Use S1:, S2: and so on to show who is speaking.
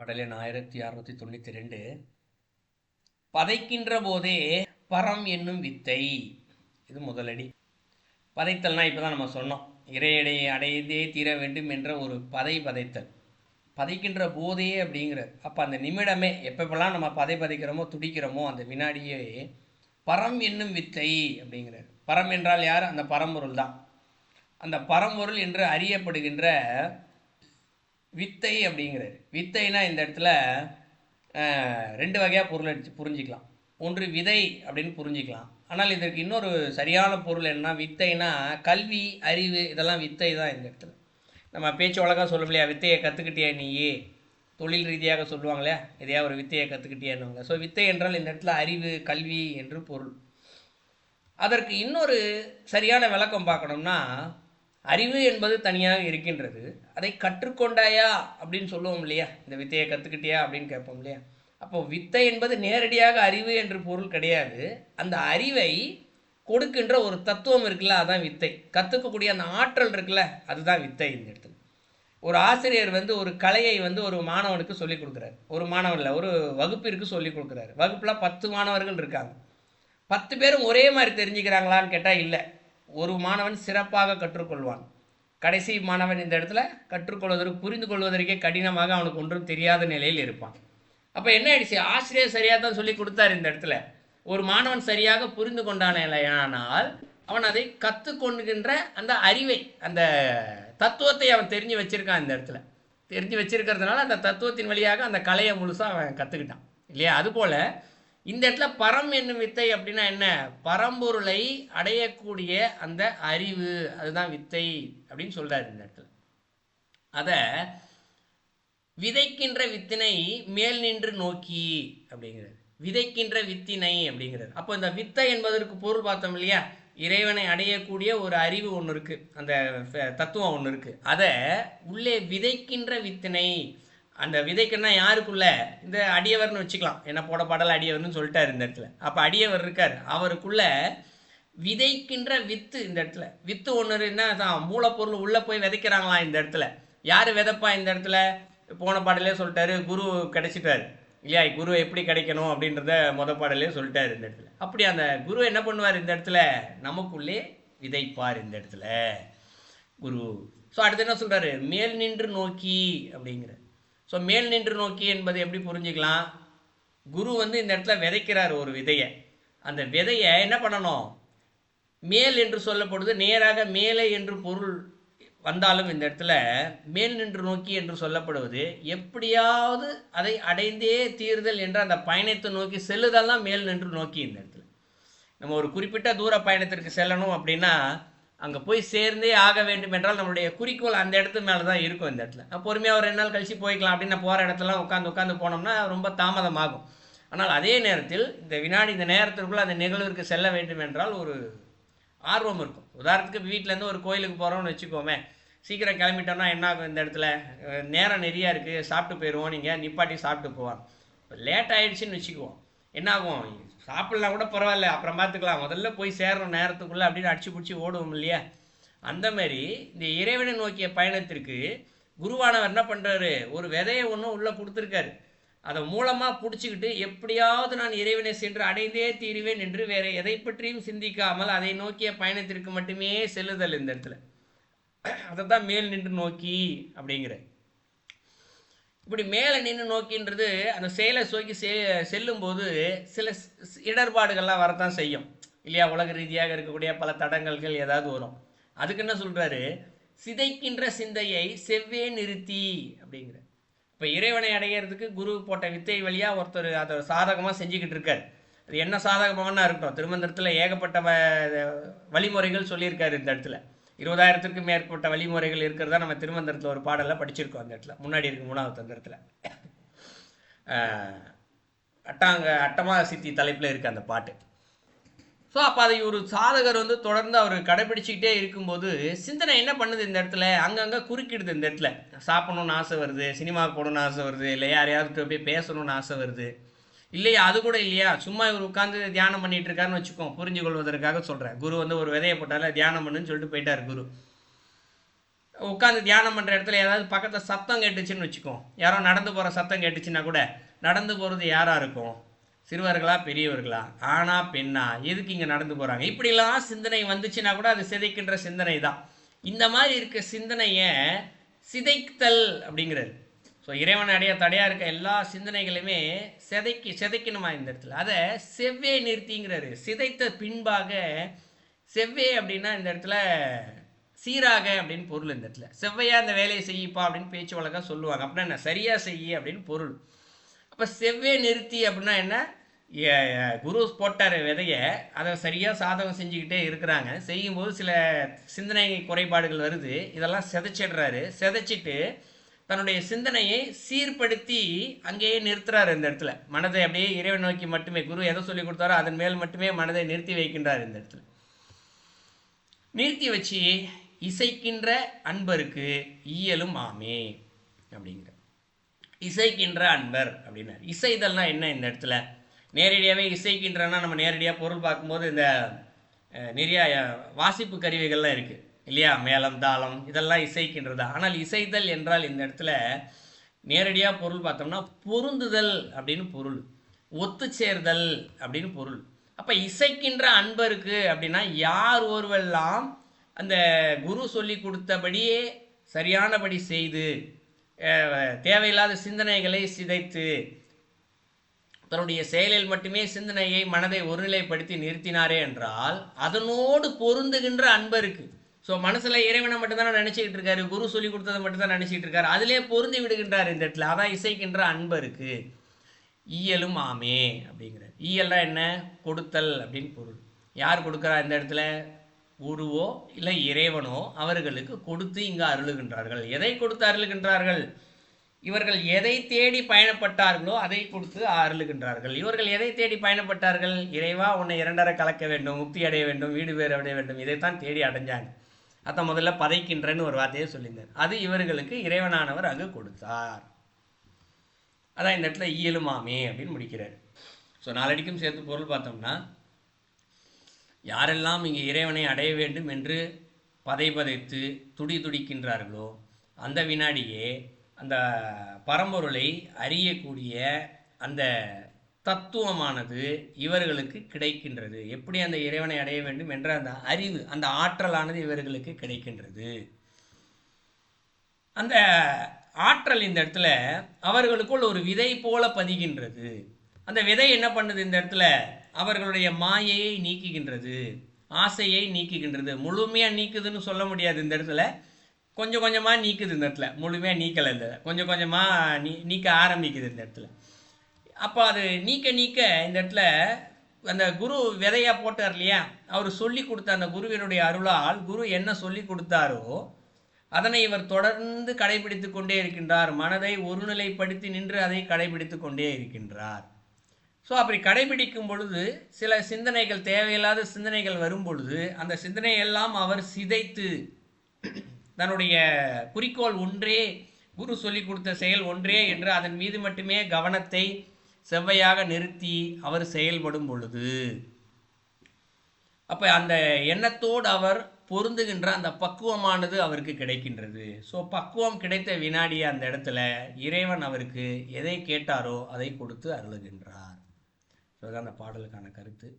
S1: வடலின் ஆயிரத்தி அறுநூத்தி தொண்ணூற்றி ரெண்டு. பதைக்கின்ற போதே பரம் என்னும் வித்தை. இது முதலடி பதைத்தல்னா இப்போ தான் நம்ம சொன்னோம். இறையடை அடையதே தீர வேண்டும் என்ற ஒரு பதை பதைத்தல். பதைக்கின்ற போதே அப்படிங்கிற அப்போ அந்த நிமிடமே எப்பப்பெல்லாம் நம்ம பதை பதைக்கிறோமோ துடிக்கிறோமோ அந்த வினாடியே பரம் என்னும் வித்தை அப்படிங்கிறார். பரம் என்றால் யார்? அந்த பரம்பொருள் தான். அந்த பரம்பொருள் என்று அறியப்படுகின்ற வித்தை அப்படிங்கிறது வித்தைனா இந்த இடத்துல ரெண்டு வகையாக பொருள் அடிச்சு புரிஞ்சிக்கலாம். ஒன்று விதை அப்படின்னு புரிஞ்சிக்கலாம். ஆனால் இதற்கு இன்னொரு சரியான பொருள் என்னன்னா வித்தைனா கல்வி அறிவு இதெல்லாம் வித்தை தான் இந்த இடத்துல. நம்ம பேச்சு வழக்காக சொல்லும் வித்தையை கற்றுக்கிட்டியா நீயே? தொழில் ரீதியாக சொல்லுவாங்களே எதையா ஒரு வித்தையை கற்றுக்கிட்டியான்னு ஸோ வித்தை என்றால் இந்த இடத்துல அறிவு கல்வி என்று பொருள். அதற்கு இன்னொரு சரியான விளக்கம் பார்க்கணும்னா அறிவு என்பது தனியாக இருக்கின்றது. அதை கற்றுக்கொண்டாயா அப்படின்னு சொல்லுவோம் இல்லையா? இந்த வித்தையை கற்றுக்கிட்டியா அப்படின்னு கேட்போம் இல்லையா? அப்போ வித்தை என்பது நேரடியாக அறிவு என்று பொருள் கிடையாது. அந்த அறிவை கொடுக்கின்ற ஒரு தத்துவம் இருக்குல்ல அதான் வித்தை. கற்றுக்கக்கூடிய அந்த ஆற்றல் இருக்குல்ல அதுதான் வித்தை இந்த இடத்துல. ஒரு ஆசிரியர் வந்து ஒரு கலையை வந்து ஒரு மாணவனுக்கு சொல்லிக் கொடுக்குறாரு. ஒரு மாணவன் இல்லை ஒரு வகுப்பிற்கு சொல்லிக் கொடுக்குறாரு. வகுப்பில் பத்து மாணவர்கள் இருக்காங்க. பத்து பேரும் ஒரே மாதிரி தெரிஞ்சுக்கிறாங்களான்னு கேட்டால் இல்லை. ஒரு மாணவன் சிறப்பாக கற்றுக்கொள்வான். கடைசி மாணவன் இந்த இடத்துல கற்றுக்கொள்வதற்கு புரிந்து கொள்வதற்கே கடினமாக அவனுக்கு ஒன்றும் தெரியாத நிலையில் இருப்பான். அப்போ என்ன ஆயிடுச்சு? ஆசிரியர் சரியாக தான் சொல்லி கொடுத்தாரு இந்த இடத்துல. ஒரு மாணவன் சரியாக புரிந்து கொண்டானால் அவன் அதை கற்றுக்கொண்டுகின்ற அந்த அறிவை அந்த தத்துவத்தை அவன் தெரிஞ்சு வச்சிருக்கான் இந்த இடத்துல. தெரிஞ்சு வச்சிருக்கிறதுனால அந்த தத்துவத்தின் வழியாக அந்த கலையை முழுசாக அவன் கற்றுக்கிட்டான் இல்லையா? அதுபோல் இந்த இடத்துல பரம் என்னும் வித்தை அப்படின்னா என்ன? பரம்பொருளை அடையக்கூடிய அந்த அறிவு. அதுதான் வித்தை அப்படின்னு சொல்றாரு இந்த இடத்துல. அதை விதைக்கின்ற வித்தினை மேல் நின்று நோக்கி அப்படிங்கிறது விதைக்கின்ற வித்தினை அப்படிங்கிறது அப்போ இந்த வித்தை என்பதற்கு பொருள் பார்த்தோம் இல்லையா? இறைவனை அடையக்கூடிய ஒரு அறிவு ஒன்று இருக்கு. அந்த தத்துவம் ஒன்று இருக்கு. அதை உள்ளே விதைக்கின்ற வித்தினை அந்த விதைக்குன்னா யாருக்குள்ள? இந்த அடியவர்னு வச்சுக்கலாம். என்ன போட பாடல அடியவர்னு சொல்லிட்டார் இந்த இடத்துல. அப்போ அடியவர் இருக்கார். அவருக்குள்ள விதைக்கின்ற வித்து இந்த இடத்துல. வித்து ஒன்று என்ன தான் மூலப்பொருள் உள்ளே போய் விதைக்கிறாங்களாம் இந்த இடத்துல. யார் விதைப்பா இந்த இடத்துல? போன பாடலே சொல்லிட்டாரு. குரு கிடைச்சிட்டாரு. இல்லையா குரு எப்படி கிடைக்கணும் அப்படின்றத மொத பாடலே சொல்லிட்டாரு இந்த இடத்துல. அப்படி அந்த குரு என்ன பண்ணுவார் இந்த இடத்துல? நமக்குள்ளே விதைப்பார் இந்த இடத்துல. குரு. ஸோ அடுத்து என்ன சொல்கிறாரு மேல் நின்று நோக்கி அப்படிங்கிற ஸோ மேல் நின்று நோக்கி என்பது எப்படி புரிஞ்சுக்கலாம்? குரு வந்து இந்த இடத்துல விதைக்கிறார் ஒரு விதையை. அந்த விதையை என்ன பண்ணணும்? மேல் என்று சொல்லப்படுது நேராக மேலே என்று பொருள் வந்தாலும் இந்த இடத்துல மேல் நின்று நோக்கி என்று சொல்லப்படுவது எப்படியாவது அதை அடைந்தே தீர்தல் என்ற அந்த பயணத்தை நோக்கி செல்லுதல் தான் மேல் நின்று நோக்கி இந்த இடத்துல. நம்ம ஒரு குறிப்பிட்ட தூர பயணத்திற்கு செல்லணும் அப்படின்னா அங்கே போய் சேர்ந்தே ஆக வேண்டும் என்றால் நம்மளுடைய குறிக்கோள் அந்த இடத்து மேலே தான் இருக்கும் இந்த இடத்துல. பொறுமையாக ஒரு ரெண்டு நாள் கழிச்சு போய்க்கலாம் அப்படின்னு போகிற இடத்துலலாம் உட்காந்து உட்காந்து போனோம்னா ரொம்ப தாமதமாகும். ஆனால் அதே நேரத்தில் இந்த வினாடி இந்த நேரத்திற்குள்ள அந்த நிகழ்விற்கு செல்ல வேண்டும் என்றால் ஒரு ஆர்வம் இருக்கும். உதாரணத்துக்கு வீட்டிலேருந்து ஒரு கோயிலுக்கு போகிறோம்னு வச்சுக்கோமே சீக்கிரம் கிளம்பிட்டோம்னா என்ன ஆகும் இந்த இடத்துல? நேரம் நிறையா இருக்குது சாப்பிட்டு போயிடுவோம் நீங்கள் நிப்பாட்டி சாப்பிட்டு போவாங்க லேட் ஆகிடுச்சின்னு வச்சுக்குவோம். என்ன ஆகும்? சாப்பிடலாம் கூட பரவாயில்ல. அப்புறம் பார்த்துக்கலாம். முதல்ல போய் சேரணும் நேரத்துக்குள்ளே அப்படின்னு அடிச்சு பிடிச்சி ஓடுவோம் இல்லையா? அந்த மாதிரி இந்த இறைவனை நோக்கிய பயணத்திற்கு குருவானவர் என்ன பண்ணுறாரு ஒரு விதையை ஒன்று உள்ளே கொடுத்துருக்காரு. அதை மூலமாக பிடிச்சிக்கிட்டு எப்படியாவது நான் இறைவனை சென்று அடைந்தே தீருவேன் என்று வேறு எதை பற்றியும் சிந்திக்காமல் அதை நோக்கிய பயணத்திற்கு மட்டுமே செல்லுதல் இந்த இடத்துல. அதை தான் மேல் நின்று நோக்கி அப்படிங்கிற இப்படி மேலே நின்று நோக்கின்றது அந்த செயலை சோக்கி செ செல்லும்போது சில இடர்பாடுகள்லாம் வரத்தான் செய்யும். இல்லையா உலக ரீதியாக இருக்கக்கூடிய பல தடங்கல்கள் ஏதாவது வரும். அதுக்கு என்ன சொல்கிறாரு சிதைக்கின்ற சிந்தையை செவ்வே நிறுத்தி அப்படிங்கிற. இப்போ இறைவனை அடையிறதுக்கு குரு போட்ட வித்தை வழியாக ஒருத்தர் அதை சாதகமாக செஞ்சுக்கிட்டு இருக்கார். அது என்ன சாதகமாகனா இருக்கட்டும். திருமந்திரத்தில் ஏகப்பட்ட வ- வழிமுறைகள் சொல்லியிருக்காரு இந்த இடத்துல. இருபதாயிரத்திற்கும் மேற்பட்ட வழிமுறைகள் இருக்கிறதா நம்ம திருமந்திரத்தில் ஒரு பாடலில் படிச்சிருக்கோம் அந்த இடத்துல. முன்னாடி இருக்கு மூணாவது தந்திரத்தில். அட்டாங்க அட்டமா சித்தி தலைப்பில் இருக்கு அந்த பாட்டு. ஸோ அப்போ அதை ஒரு சாதகர் வந்து தொடர்ந்து அவர் கடைபிடிச்சிக்கிட்டே இருக்கும்போது சிந்தனை என்ன பண்ணுது இந்த இடத்துல? அங்கங்கே குறுக்கிடுது இந்த இடத்துல. சாப்பிடணும்னு ஆசை வருது சினிமாவுக்கு போகணும்னு ஆசை வருது இல்லை யாரையாவது போய் பேசணும்னு ஆசை வருது. இல்லையா? அது கூட இல்லையா? சும்மா இவர் உட்காந்து தியானம் பண்ணிட்டு இருக்காருன்னு வச்சுக்கோம் புரிஞ்சு கொள்வதற்காக சொல்கிறேன் குரு வந்து ஒரு விதையை போட்டால தியானம் பண்ணுன்னு சொல்லிட்டு போயிட்டார் குரு. உட்காந்து தியானம் பண்ணுற இடத்துல ஏதாவது பக்கத்தில் சத்தம் கேட்டுச்சுன்னு வச்சுக்கோ. யாரோ நடந்து போகிற சத்தம் கேட்டுச்சுன்னா கூட நடந்து போகிறது யாராக இருக்கும்? சிறுவர்களா பெரியவர்களா? ஆனா பெண்ணா? எதுக்கு இங்கே நடந்து போகிறாங்க இப்படிலாம் சிந்தனை வந்துச்சுன்னா கூட அது சிதைக்கின்ற சிந்தனை தான் இந்த மாதிரி இருக்க சிந்தனையை சிதைத்தல் அப்படிங்கிறது ஸோ இறைவன் அடைய தடையாக இருக்க எல்லா சிந்தனைகளுமே சிதைக்கி சிதைக்கணுமா இந்த இடத்துல? அதை செவ்வே நிறுத்திங்கிறாரு. சிதைத்த பின்பாக செவ்வே அப்படின்னா இந்த இடத்துல சீராக அப்படின்னு பொருள் இந்த இடத்துல. செவ்வையா அந்த வேலையை செய்யப்பா அப்படின்னு பேச்சு வழக்காக சொல்லுவாங்க. அப்படின்னா என்ன? சரியாக செய்ய அப்படின்னு பொருள். அப்போ செவ்வே நிறுத்தி அப்படின்னா என்ன? ஏ- குரு போட்டார் விதைய. அதை சரியாக சாதகம் செஞ்சுக்கிட்டே இருக்கிறாங்க. செய்யும்போது சில சிந்தனை குறைபாடுகள் வருது. இதெல்லாம் சிதைச்சிடுறாரு. சிதைச்சிட்டு தன்னுடைய சிந்தனையை சீர்படுத்தி அங்கேயே நிறுத்துறாரு இந்த இடத்துல. மனதை அப்படியே இறைவன் நோக்கி மட்டுமே குரு எதை சொல்லி கொடுத்தாரோ அதன் மேல் மட்டுமே மனதை நிறுத்தி வைக்கின்றார் இந்த இடத்துல. நிறுத்தி வச்சு இசைக்கின்ற அன்பருக்கு இயலும் ஆமே அப்படிங்கிற இசைக்கின்ற அன்பர் அப்படின்னார். இசைதல்னா என்ன இந்த இடத்துல? நேரடியாகவே இசைக்கின்றனா நம்ம நேரடியாக பொருள் பார்க்கும்போது இந்த நிறையா நிறைய வாசிப்பு கருவிகள்லாம் இருக்குது இல்லையா? மேளம் தாளம் இதெல்லாம் இசைக்கின்றது. ஆனால் இசைதல் என்றால் இந்த இடத்துல நேரடியாக பொருள் பார்த்தோம்னா பொருந்துதல் அப்படின்னு பொருள். ஒத்து சேர்தல் அப்படின்னு பொருள். அப்போ இசைக்கின்ற அன்பருக்கு அப்படின்னா யார் ஒருவெல்லாம் அந்த குரு சொல்லி கொடுத்தபடியே சரியானபடி செய்து தேவையில்லாத சிந்தனைகளை சிதைத்து தன்னுடைய செயலில் மட்டுமே சிந்தனையை மனதை ஒருநிலைப்படுத்தி நிறுத்தினாரே என்றால் அதனோடு பொருந்துகின்ற அன்பருக்கு ஸோ மனசில் இறைவனை மட்டும்தான் நினச்சிக்கிட்டு இருக்காரு குரு சொல்லி கொடுத்ததை மட்டும்தான் நினைச்சிட்டு இருக்காரு. அதிலே பொருந்தி விடுகின்றார் இந்த இடத்துல. அதான் இசைக்கின்ற அன்பு இருக்குது ஈயலும் ஆமே அப்படிங்கிறார். இயல்னா என்ன? கொடுத்தல் அப்படின்னு பொருள். யார் கொடுக்குறா இந்த இடத்துல? குருவோ இல்லை இறைவனோ அவர்களுக்கு கொடுத்து இங்கு அருளுகின்றார்கள். எதை கொடுத்து அருளுகின்றார்கள்? இவர்கள் எதை தேடி பயணப்பட்டார்களோ அதை கொடுத்து அருளுகின்றார்கள். இவர்கள் எதை தேடி பயணப்பட்டார்கள்? இறைவா உன்னை இரண்டரை கலக்க வேண்டும் முக்தி அடைய வேண்டும் வீடு பேர் அடைய வேண்டும். இதைத்தான் தேடி அடைஞ்சாங்க. அதான் முதல்ல பதைக்கின்றன்னு ஒரு வார்த்தையை சொல்லியிருந்தார். அது இவர்களுக்கு இறைவனானவர் அங்கு கொடுத்தார். அதான் இந்த இடத்துல இயலுமாமே அப்படின்னு முடிக்கிறார். ஸோ நாலடிக்கும் சேர்த்து பொருள் பார்த்தோம்னா யாரெல்லாம் இங்கே இறைவனை அடைய வேண்டும் என்று பதை பதைத்து துடி துடிக்கின்றார்களோ அந்த வினாடியே அந்த பரம்பொருளை அறியக்கூடிய அந்த தத்துவமானது இவர்களுக்கு கிடைக்கின்றது. எப்படி அந்த இறைவனை அடைய வேண்டும் என்ற அந்த அறிவு அந்த ஆற்றலானது இவர்களுக்கு கிடைக்கின்றது. அந்த ஆற்றல் இந்த இடத்துல அவர்களுக்குள் ஒரு விதை போல பதிகின்றது. அந்த விதை என்ன பண்ணுது இந்த இடத்துல? அவர்களுடைய மாயையை நீக்குகின்றது. ஆசையை நீக்குகின்றது. முழுமையாக நீக்குதுன்னு சொல்ல முடியாது இந்த இடத்துல. கொஞ்சம் கொஞ்சமாக நீக்குது இந்த இடத்துல. முழுமையாக நீக்கலை இந்த கொஞ்சம் கொஞ்சமாக நீ நீக்க ஆரம்பிக்குது இந்த இடத்துல. அப்போ அது நீக்க நீக்க இந்த இடத்துல அந்த குரு விதையாக போட்டார் இல்லையா? அவர் சொல்லி கொடுத்த அந்த குருவினுடைய அருளால் குரு என்ன சொல்லி கொடுத்தாரோ அதனை இவர் தொடர்ந்து கடைபிடித்து கொண்டே இருக்கின்றார். மனதை ஒருநிலைப்படுத்தி நின்று அதை கடைபிடித்து கொண்டே இருக்கின்றார். ஸோ அப்படி கடைபிடிக்கும் பொழுது சில சிந்தனைகள் தேவையில்லாத சிந்தனைகள் வரும் பொழுது அந்த சிந்தனையெல்லாம் அவர் சிதைத்து தன்னுடைய குறிக்கோள் ஒன்றே குரு சொல்லி கொடுத்த செயல் ஒன்றே என்று அதன் மீது மட்டுமே கவனத்தை செவ்வையாக நிறுத்தி அவர் செயல்படும் பொழுது அப்ப அந்த எண்ணத்தோடு அவர் பொருந்துகின்ற அந்த பக்குவமானது அவருக்கு கிடைக்கின்றது. ஸோ பக்குவம் கிடைத்த வினாடி அந்த இடத்துல இறைவன் அவருக்கு எதை கேட்டாரோ அதை கொடுத்து அருளுகின்றார். ஸோ அந்த பாடலுக்கான கருத்து.